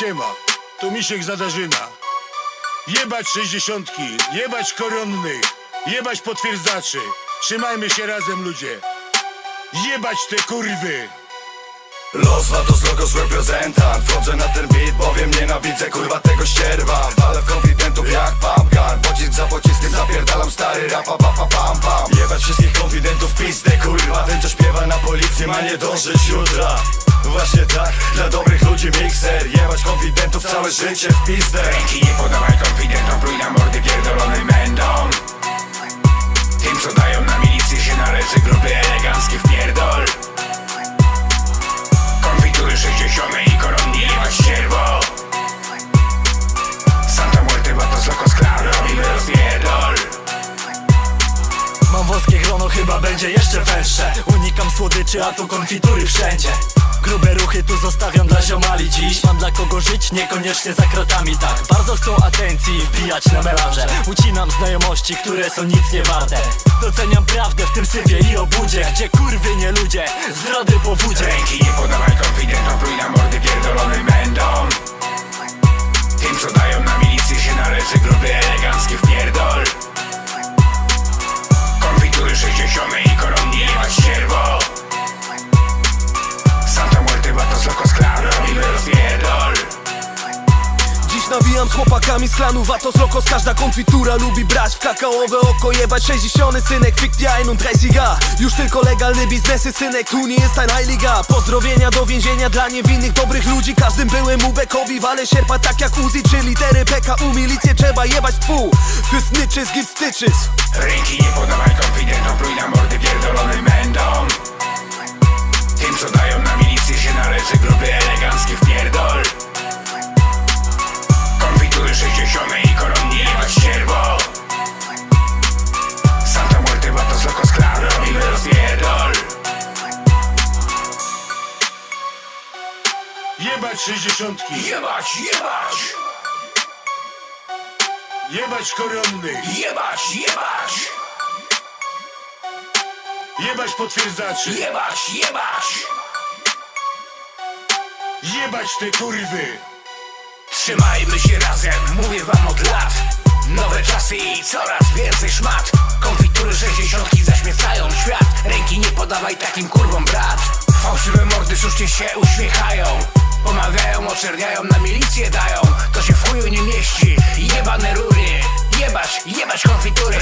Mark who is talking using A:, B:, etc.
A: siema, tu Misiek Zadarzyna. Jebać sześćdziesiątki, jebać koronnych, jebać potwierdzaczy. Trzymajmy się razem, ludzie. Jebać te kurwy.
B: Los Vatos Logos reprezentant Wchodzę na ten beat, bowiem nienawidzę kurwa tego ścierwa Walę w konfidentów jak pumpgun Pocisk za pociskiem zapierdalam stary rapa pa pa pam pam Jebać wszystkich konfidentów pizdę kurwa Ten co śpiewa na policję ma nie dążyć jutra Właśnie tak, dla dobrych ludzi mikser Jebać całe życie w pizdę.
C: Ręki nie podawaj konfidentom, pluj na mordy pierdolony mędą
D: będzie jeszcze węższe. Unikam słodyczy, a tu konfitury wszędzie. Grube ruchy tu zostawiam dla ziomali dziś. Mam dla kogo żyć, niekoniecznie za kratami tak. Bardzo chcą atencji, wbijać na melanże. Ucinam znajomości, które są nic nie warte. Doceniam prawdę w tym syfie i obudzie Gdzie kurwy nie ludzie, zdrady po wódzie
C: Ręki nie podawaj konfidentom, pluj na mordy pierdolony mędą. Tym co dają
E: nawijam z chłopakami z klanu Vatos Locos Każda konfitura lubi brać w kakaowe oko Jebać 60 synek, ja und 30 Już tylko legalny biznesy synek, tu nie jest ein Heiliga Pozdrowienia do więzienia dla niewinnych dobrych ludzi Każdym byłym ubekowi wale sierpa tak jak Uzi Czy litery PKU, milicję trzeba jebać tfu. Für snitches gibt stitches
C: Ręki nie podawaj konfidentom, pluj na mordy Jebać
A: sześćdziesiątki,
C: Jebać, jebać,
A: jebać koronnych,
C: jebać, jebać,
A: jebać potwierdzaczy.
C: jebać, jebać.
A: Jebać te kurwy.
C: Trzymajmy się razem, mówię wam od lat. Nowe czasy i coraz więcej szmat. Konfitury 60 zaśmiecają świat. Ręki nie podawaj takim kurwom brat. Fałszywe mordy sztucznie się uśmiechają Pomawiają, oczerniają, na milicję dają. To się w chuju nie mieści. Jebane rury. Jebać, jebać konfitury